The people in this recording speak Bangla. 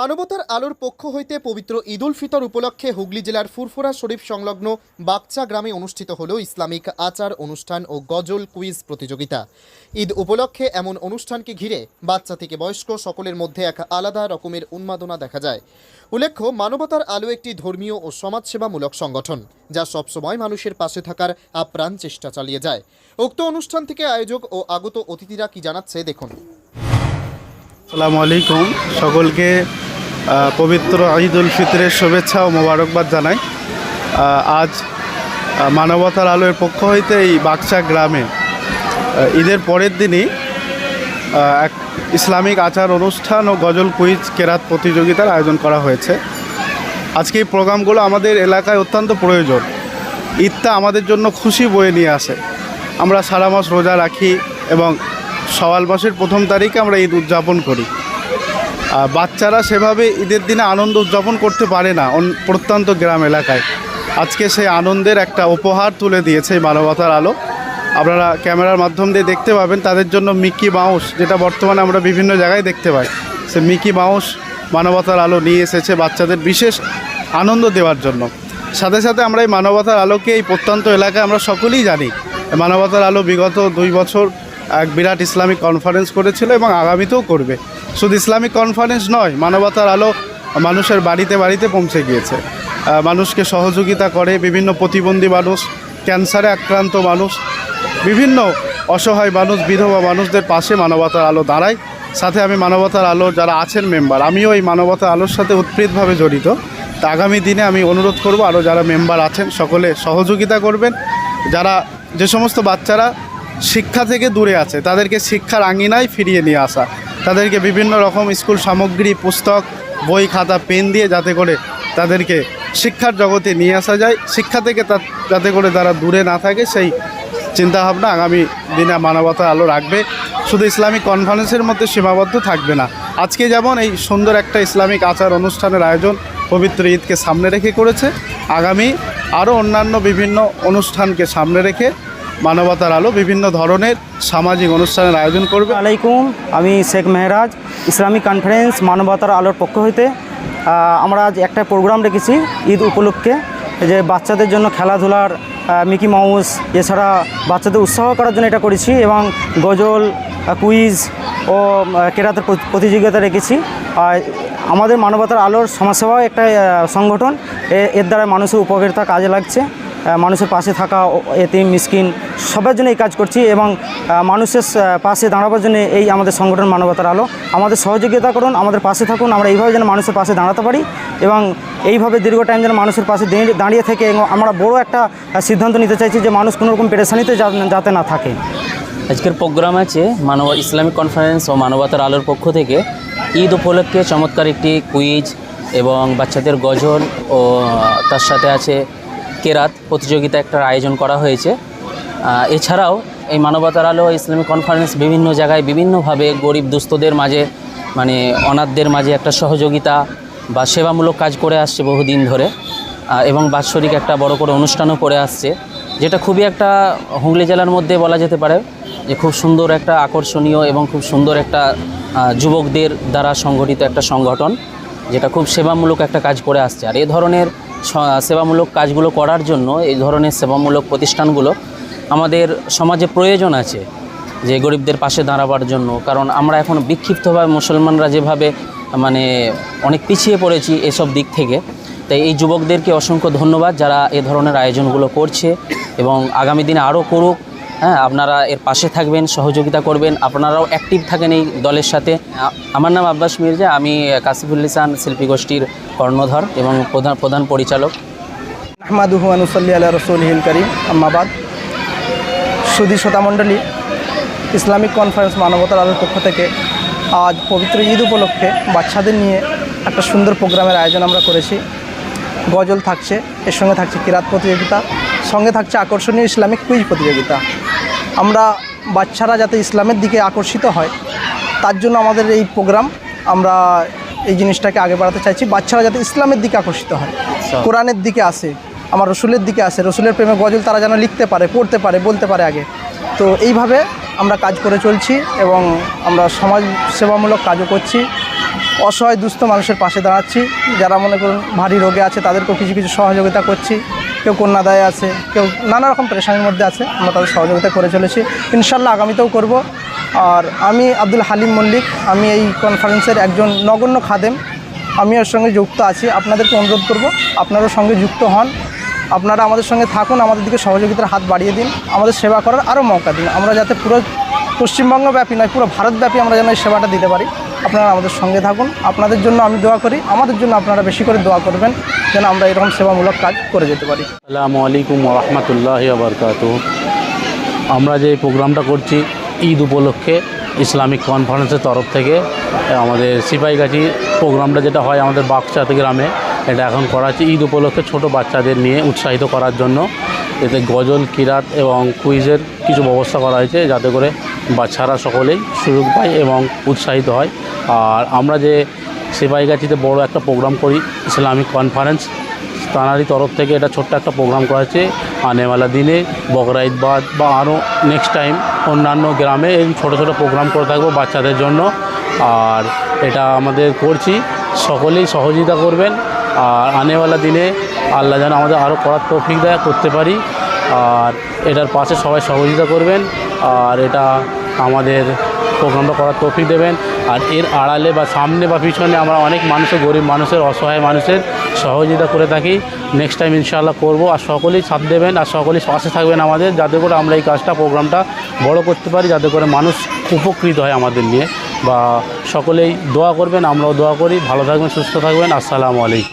মানবতার আলোর পক্ষ হইতে পবিত্র ঈদুল ফিতর উপলক্ষে হুগলি জেলার ফুরফুরা শরীফ সংলগ্ন বাগচা গ্রামে অনুষ্ঠিত হল ইসলামিক আচার অনুষ্ঠান ও গজল কুইজ প্রতিযোগিতা। ঈদ উপলক্ষে এমন অনুষ্ঠানকে ঘিরে বাচ্চা থেকে বয়স্ক সকলের মধ্যে এক আলাদা রকমের উন্মাদনা দেখা যায়। উল্লেখ্য, মানবতার আলো একটি ধর্মীয় ও সমাজসেবামূলক সংগঠন, যা সবসময় মানুষের পাশে থাকার আপ্রাণ চেষ্টা চালিয়ে যায়। উক্ত অনুষ্ঠান থেকে আয়োজক ও আগত অতিথিরা কি জানাচ্ছে, দেখুন। আসসালামু আলাইকুম। সকলকে পবিত্র ঈদ উল ফিতরের শুভেচ্ছা ও মোবারকবাদ জানাই। আজ মানবতার আলোর পক্ষ হইতে এই বাক্সা গ্রামে ঈদের পরের দিনই এক ইসলামিক আচার অনুষ্ঠান ও গজল কুইজ কেরাত প্রতিযোগিতার আয়োজন করা হয়েছে। আজকে এই প্রোগ্রামগুলো আমাদের এলাকায় অত্যন্ত প্রয়োজন। ঈদটা আমাদের জন্য খুশি বয়ে নিয়ে আসে। আমরা সারা মাস রোজা রাখি এবং সওয়াল মাসের প্রথম তারিখে আমরা ঈদ উদযাপন করি। বাচ্চারা সেভাবে ঈদের দিনে আনন্দ উদযাপন করতে পারে না প্রত্যন্ত গ্রাম এলাকায়। আজকে সেই আনন্দের একটা উপহার তুলে দিয়েছে মানবতার আলো। আপনারা ক্যামেরার মাধ্যম দিয়ে দেখতে পাবেন, তাদের জন্য মিকি মাউস, যেটা বর্তমানে আমরা বিভিন্ন জায়গায় দেখতে পাই। সে মিকি মাউস মানবতার আলো নিয়ে এসেছে বাচ্চাদের বিশেষ আনন্দ দেওয়ার জন্য। সাথে সাথে আমরা এই মানবতার আলোকে এই প্রত্যন্ত এলাকায় আমরা সকলেই জানি, মানবতার আলো বিগত দুই বছর এক বিরাট ইসলামিক কনফারেন্স করেছিল এবং আগামীতেও করবে। শুধু ইসলামিক কনফারেন্স নয়, মানবতার আলো মানুষের বাড়িতে বাড়িতে পৌঁছে গিয়েছে। মানুষকে সহযোগিতা করে বিভিন্ন প্রতিবন্ধী মানুষ ক্যান্সারে আক্রান্ত মানুষ, বিভিন্ন অসহায় মানুষ, বিধবা মানুষদের পাশে মানবতার আলো দাঁড়ায়। সাথে আমি মানবতার আলো যারা আছেন মেম্বার আমিও এই মানবতার আলোর সাথে উৎপ্রীতভাবে জড়িত। তা আগামী দিনে আমি অনুরোধ করব, আরও যারা মেম্বার আছেন, সকলে সহযোগিতা করবেন। যারা যে সমস্ত বাচ্চারা শিক্ষা থেকে দূরে আছে, তাদেরকে শিক্ষার আঙিনায় ফিরিয়ে নিয়ে আসা। তাদেরকে বিভিন্ন রকম স্কুল সামগ্রী, পুস্তক, বই, খাতা, পেন দিয়ে যাতে করে তাদেরকে শিক্ষার জগতে নিয়ে আসা যায়। শিক্ষা থেকে যাতে করে তারা দূরে না থাকে, সেই চিন্তাভাবনা আগামী দিনে মানবতার আলো রাখবে। শুধু ইসলামিক কনফারেন্সের মধ্যে সীমাবদ্ধ থাকবে না। আজকে যেমন এই সুন্দর একটা ইসলামিক আচার অনুষ্ঠানের আয়োজন পবিত্র ঈদকে সামনে রেখে করেছে, আগামী আরও অন্যান্য বিভিন্ন অনুষ্ঠানকে সামনে রেখে মানবতার আলো বিভিন্ন ধরনের সামাজিক অনুষ্ঠানের আয়োজন করবে। আলাইকুম, আমি শেখ মেহরাজ, ইসলামিক কনফারেন্স মানবতার আলোর পক্ষ হইতে। আমরা আজ একটা প্রোগ্রাম রেখেছি, ঈদ উপলক্ষে, যে বাচ্চাদের জন্য খেলাধুলার মিকি মাউস এছাড়া বাচ্চাদের উৎসাহ করার জন্য এটা করেছি এবং গজল কুইজ ও কেরাতের প্রতি- প্রতিযোগিতা রেখেছি। আমাদের মানবতার আলোর সমাজসেবাও একটা সংগঠন এর দ্বারা মানুষের উপকারিতা কাজে লাগছে। মানুষের পাশে থাকা এতিম, মিসকিন, সবার জন্য এই কাজ করছি এবং মানুষের পাশে দাঁড়াবার জন্য এই আমাদের সংগঠন মানবতার আলো। আমাদের সহযোগিতা করুন, আমাদের পাশে থাকুন, আমরা এইভাবে যেন মানুষের পাশে দাঁড়াতে পারি এবং এইভাবে দীর্ঘ টাইম যেন মানুষের পাশে দাঁড়িয়ে- থেকে আমরা বড় একটা সিদ্ধান্ত নিতে চাইছি যে মানুষ কোনো রকম পেরেশানিতে যাতে না থাকে। আজকের প্রোগ্রাম আছে মানব, ইসলামিক কনফারেন্স ও মানবতার আলোর পক্ষ থেকে। ঈদ উপলক্ষে চমৎকার একটি কুইজ এবং বাচ্চাদের গজল ও তার সাথে আছে কেরাত প্রতিযোগিতা একটা আয়োজন করা হয়েছে। এছাড়াও এই মানবতার আলো, ইসলামিক কনফারেন্স বিভিন্ন জায়গায় বিভিন্নভাবে গরিব দুস্থদের মাঝে মানে অনাথদের মাঝে একটা সহযোগিতা বা সেবামূলক কাজ করে আসছে বহুদিন ধরে। এবং বাৎসরিক একটা বড় করে অনুষ্ঠানও করে আসছে, যেটা খুবই একটা হুগলি জেলার মধ্যে বলা যেতে পারে যে খুব সুন্দর একটা আকর্ষণীয় এবং খুব সুন্দর একটা যুবকদের দ্বারা সংগঠিত একটা সংগঠন, যেটা খুব সেবামূলক একটা কাজ করে আসছে। আর এ ধরনের সেবামূলক কাজগুলো করার জন্য এই ধরনের সেবামূলক প্রতিষ্ঠানগুলো আমাদের সমাজে প্রয়োজন আছে যে গরিবদের পাশে দাঁড়াবার জন্য। কারণ আমরা এখন বিক্ষিপ্তভাবে মুসলমানরা যেভাবে মানে অনেক পিছিয়ে পড়েছি এসব দিক থেকে, তাই এই যুবকদেরকে অসংখ্য ধন্যবাদ যারা এ ধরনের আয়োজনগুলো করছে এবং আগামী দিনে আরও করুক। হ্যাঁ আপনারা এর পাশে থাকবেন, সহযোগিতা করবেন, আপনারাও অ্যাক্টিভ থাকেন এই দলের সাথে। আমার নাম আব্বাস মির্জা, আমি কাসিফুল ইসান শিল্পী গোষ্ঠীর কর্ণধর এবং প্রধান প্রধান পরিচালক। আহমাদুহু আনুসল্লি আল্লাহ রসুলহিল করিম আম্মাবাদ সুদী শ্রোতামণ্ডলী ইসলামিক কনফারেন্স মানবতার আলোর পক্ষ থেকে আজ পবিত্র ঈদ উপলক্ষে বাচ্চাদের নিয়ে একটা সুন্দর প্রোগ্রামের আয়োজন আমরা করেছি। গজল থাকছে, এর সঙ্গে থাকছে কিরাত প্রতিযোগিতা, সঙ্গে থাকছে আকর্ষণীয় ইসলামিক কুইজ প্রতিযোগিতা। আমরা বাচ্চারা যাতে ইসলামের দিকে আকর্ষিত হয় তার জন্য আমাদের এই প্রোগ্রাম আমরা এই জিনিসটাকে আগে বাড়াতে চাইছি। বাচ্চারা যাতে ইসলামের দিকে আকর্ষিত হয়। কোরআনের দিকে আসে আমার রসুলের দিকে আসে রসুলের প্রেমে গজল তারা যেন লিখতে পারে পড়তে পারে বলতে পারে আগে। তো এইভাবে আমরা কাজ করে চলছি এবং আমরা সমাজ সেবামূলক কাজও করছি। অসহায় দুস্থ মানুষের পাশে দাঁড়াচ্ছি। যারা মনে করুন ভারী রোগে আছে তাদেরকেও কিছু কিছু সহযোগিতা করছি। কেউ কন্যাদায় আছে, কেউ নানা রকম পেরেশানির মধ্যে আছে, আমরা তাদের সহযোগিতা করে চলেছি। ইনশাল্লাহ আগামীতেও করব। আর আমি আব্দুল হালিম মল্লিক, আমি এই কনফারেন্সের একজন নগণ্য খাদেম। আমি ওর সঙ্গে যুক্ত আছি, আপনাদেরকে অনুরোধ করব, আপনারাও সঙ্গে যুক্ত হন। আপনারা আমাদের সঙ্গে থাকুন, আমাদের দিকে সহযোগিতার হাত বাড়িয়ে দিন, আমাদের সেবা করার আরও মৌকা দিন। আমরা যাতে পুরো পশ্চিমবঙ্গব্যাপী নয়, পুরো ভারতব্যাপী আমরা যেন এই সেবাটা দিতে পারি। আপনারা আমাদের সঙ্গে থাকুন। আপনাদের জন্য আমি দোয়া করি। আমাদের জন্য আপনারা বেশি করে দোয়া করবেন যেন আমরা এরকম সেবামূলক কাজ করে যেতে পারি। আসসালামু আলাইকুম রহমতুল্লাহ আবরকাত আমরা যে প্রোগ্রামটা করছি ঈদ উপলক্ষে ইসলামিক কনফারেন্সের তরফ থেকে আমাদের সিপাহীগাছি প্রোগ্রামটা যেটা হয় আমাদের বাগচাতে গ্রামে, এটা এখন করা হচ্ছে। ঈদ উপলক্ষে ছোট বাচ্চাদের নিয়ে উৎসাহিত করার জন্য এতে গজল, কিরাত এবং কুইজের কিছু ব্যবস্থা করা হয়েছে যাতে করে বাচ্চারা সকলেই সুযোগ পায় এবং উৎসাহিত হয়। আর আমরা যে সিপাহীগাছিতে বড় একটা প্রোগ্রাম করি, ইসলামিক কনফারেন্স তানারই তরফ থেকে এটা ছোট্ট একটা প্রোগ্রাম করা হয়েছে। আনেওয়ালা দিনে বকরা ঈদ বা আরও নেক্সট টাইম অন্যান্য গ্রামে এই ছোটো ছোটো প্রোগ্রাম করে থাকব বাচ্চাদের জন্য। আর এটা আমাদের করছি। সকলেই সহযোগিতা করবেন। আর আনেওয়ালা দিনে আল্লাহ যেন আমাদের আরও করার তৌফিক দেয় করতে পারি। আর এটার পাশে সবাই সহযোগিতা করবেন। আর এটা আমাদের প্রোগ্রামটা করার তৌফিক দেবেন। আর এর আড়ালে বা সামনে বা পিছনে আমরা অনেক মানুষের গরিব মানুষের, অসহায় মানুষের সহযোগিতা করে থাকি। নেক্সট টাইম ইনশাআল্লাহ করব। আর সকলেই সাথ দেবেন। আর সকলেই পাশে থাকবেন আমাদের। যাতে করে আমরা এই কাজটা প্রোগ্রামটা বড় করতে পারি। যাতে করে মানুষ উপকৃত হয় আমাদের নিয়ে। বা সকলেই দোয়া করবেন। আমরাও দোয়া করি। ভালো থাকবেন, সুস্থ থাকবেন। আসসালামু আলাইকুম।